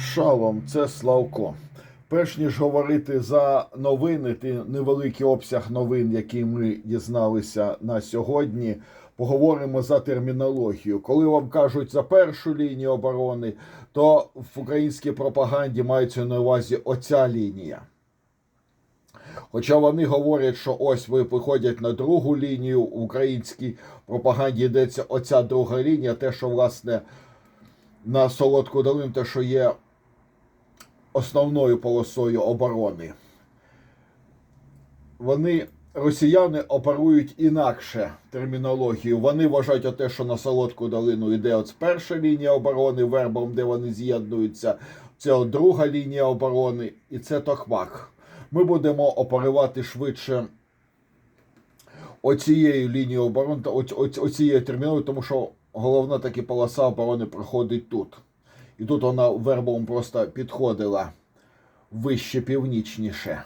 Шалом, це Славко. Перш ніж говорити за новини, ти невеликий обсяг новин, які ми дізналися на сьогодні, поговоримо за термінологію. Коли вам кажуть за першу лінію оборони, то в українській пропаганді мається на увазі оця лінія. Хоча вони говорять, що ось ви виходять на другу лінію, в українській пропаганді йдеться оця друга лінія, те, що власне на Солодку долину, те, що є основною полосою оборони. Вони, росіяни, оперують інакше термінологію. Вони вважають те, що на Солодку долину йде от перша лінія оборони вербом, де вони з'єднуються. Це от друга лінія оборони, і це Токмак. Ми будемо оперувати швидше оцією лінією оборони, оцією термінологією, тому що головна таки полоса оборони проходить тут. І тут вона вербом просто підходила вище північніше.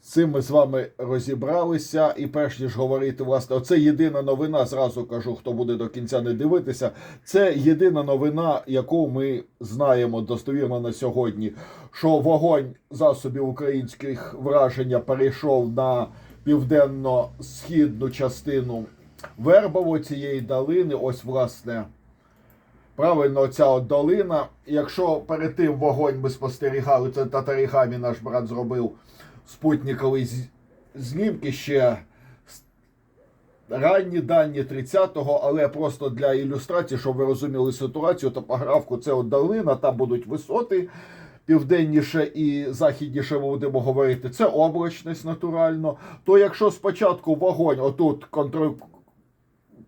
Цим ми з вами розібралися. І перш ніж говорити, власне, оце єдина новина. Зразу кажу, хто буде до кінця не дивитися. Це єдина новина, яку ми знаємо достовірно на сьогодні. Що вогонь засобів українських враження перейшов на південно-східну частину Вербово цієї долини. Ось, власне. Правильно, ця от долина. Якщо перед тим вогонь ми спостерігали, це Татарігамі наш брат зробив спутниковий знімки ще ранні дані 30-го, але просто для ілюстрації, щоб ви розуміли ситуацію, топографку це от долина, там будуть висоти. Південніше і західніше ми будемо говорити, це облачність натурально. То якщо спочатку вогонь отут контр...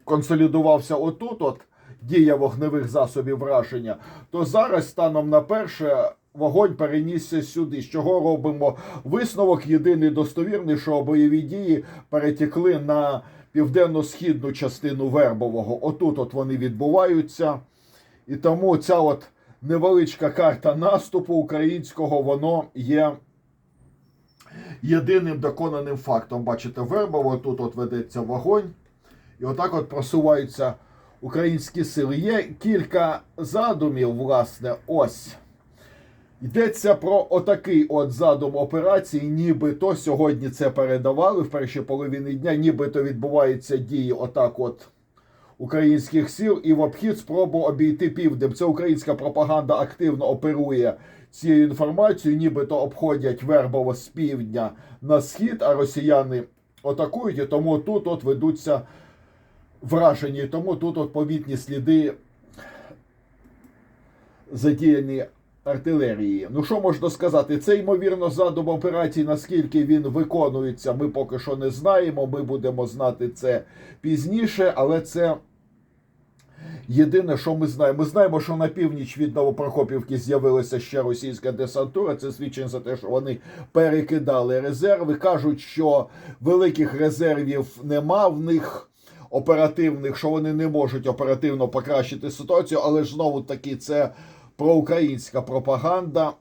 консолідувався отут, от дія вогневих засобів враження, то зараз станом на перше вогонь перенісся сюди. З чого робимо висновок єдиний достовірний, що бойові дії перетекли на південно-східну частину Вербового. Отут от вони відбуваються. І тому ця от невеличка карта наступу українського, воно є єдиним доконаним фактом. Бачите, Вербово, тут от ведеться вогонь. І отак от просуваються українські сили. Є кілька задумів, власне, ось. Йдеться про отакий от задум операції, нібито сьогодні це передавали в першій половині дня, нібито відбуваються дії отак от українських сил і в обхід спробу обійти південь. Це українська пропаганда активно оперує цією інформацією, нібито обходять Вербово з півдня на схід, а росіяни атакують, і тому тут от ведуться вражені, тому тут от сліди задіяні артилерії. Ну що можна сказати? Це ймовірно задум операції, наскільки він виконується, ми поки що не знаємо. Ми будемо знати це пізніше, але це. Єдине, що ми знаємо, ми знаємо, що на північ від Новопрохопівки з'явилася ще російська десантура. Це свідчить за те, що вони перекидали резерви. Кажуть, що великих резервів нема в них оперативних, що вони не можуть оперативно покращити ситуацію, але знову таки це проукраїнська пропаганда.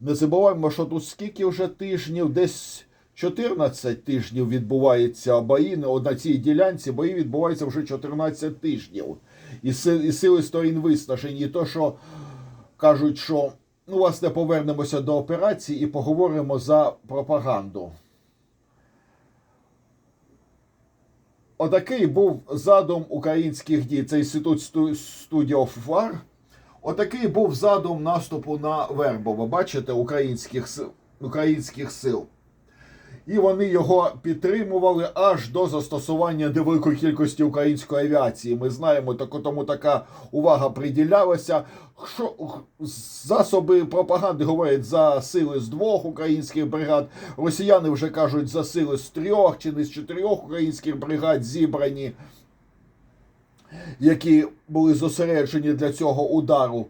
Не забуваємо, що тут скільки вже тижнів, десь 14 тижнів відбувається бої на- цій ділянці. Бої відбуваються вже 14 тижнів. І сили сторін виснажені. І то, що кажуть, що ну, власне, повернемося до операції і поговоримо за пропаганду. Отакий був задум українських дій. Це інститут Studio of War. Отакий був задум наступу на Вербово. Бачите, українських українських сил. І вони його підтримували аж до застосування невеликої кількості української авіації. Ми знаємо, так, тому така увага приділялася. Що засоби пропаганди говорять за сили з двох українських бригад. Росіяни вже кажуть за сили з трьох чи не з чотирьох українських бригад зібрані, які були зосереджені для цього удару.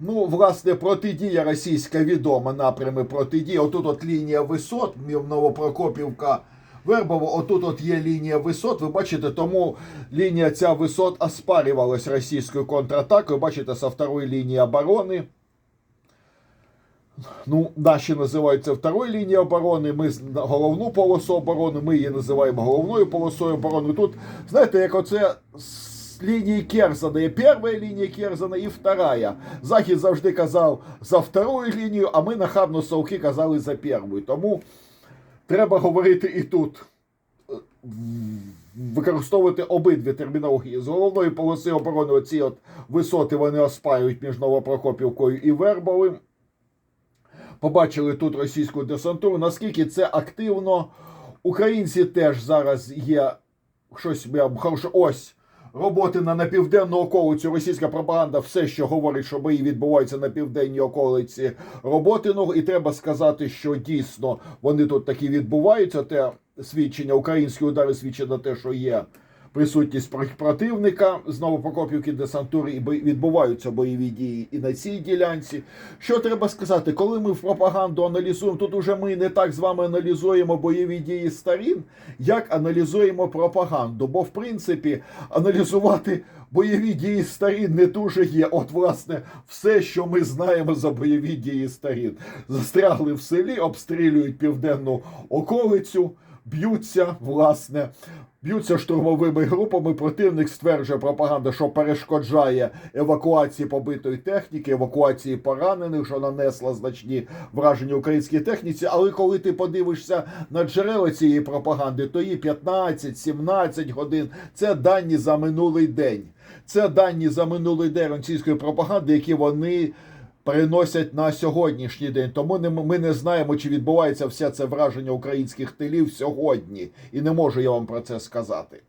Ну, власне, протидія російська відома напрями протидії. Отут от лінія висот, Новопрокопівка, Вербово, отут от є лінія висот. Ви бачите, тому лінія ця висот оспарювалась російською контратакою. Бачите, со второї лінії оборони. Ну, наші називають це второю лінією оборони. Ми головну полосу оборони, ми її називаємо головною полосою оборони. Тут, знаєте, як оце с лінії Керзана. Є перша лінія Керзана і вторая. Захід завжди казав за вторую лінію, а ми нахабно совки казали за першу. Тому треба говорити і тут. Використовувати обидві термінології. З головної полоси оборони оці от висоти вони оспаюють між Новопрокопівкою і Вербовим. Побачили тут російську десантуру. Наскільки це активно, українці теж зараз є щось хороше. Ось роботи на, на південну околицю. Російська пропаганда все, що говорить, що бої відбуваються на південній околиці роботи. Ну і треба сказати, що дійсно вони тут такі відбуваються. Те свідчення, українські удари свідчать на те, що є. Присутність противника з Новопокопівки десантури і відбуваються бойові дії і на цій ділянці. Що треба сказати, коли ми в пропаганду аналізуємо, тут уже ми не так з вами аналізуємо бойові дії сторін, як аналізуємо пропаганду. Бо, в принципі, аналізувати бойові дії сторін не дуже є. От, власне, все, що ми знаємо за бойові дії сторін. Застрягли в селі, обстрілюють південну околицю, б'ються, власне. Б'ються штурмовими групами. Противник стверджує пропаганда, що перешкоджає евакуації побитої техніки, евакуації поранених, що нанесла значні враження українській техніці. Але коли ти подивишся на джерела цієї пропаганди, то її 15-17 годин це дані за минулий день. Це дані за минулий день російської пропаганди, які вони переносять на сьогоднішній день. Тому не, ми не знаємо, чи відбувається все це враження українських тилів сьогодні. І не можу я вам про це сказати.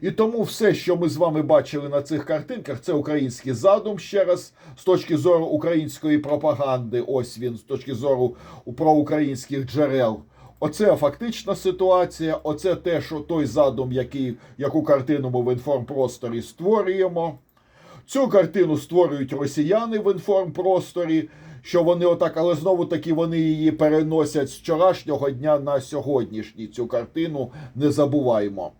І тому все, що ми з вами бачили на цих картинках, це український задум ще раз з точки зору української пропаганди. Ось він з точки зору проукраїнських джерел. Оце фактична ситуація. Оце те, що той задум, який яку картину ми в інформпросторі створюємо. Цю картину створюють росіяни в інформпросторі, що вони отак, але знову таки вони її переносять з вчорашнього дня на сьогоднішній. Цю картину не забуваємо.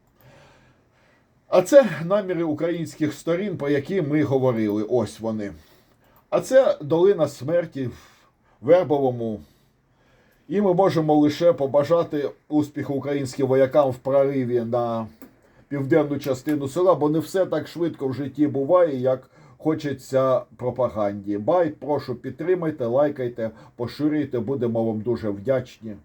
А це наміри українських сторін, про які ми говорили. Ось вони. А це долина смерті в Вербовому. І ми можемо лише побажати успіху українським воякам в прориві на південну частину села, бо не все так швидко в житті буває, як хочеться пропаганді. Бай, прошу, підтримайте, лайкайте, поширюйте, будемо вам дуже вдячні.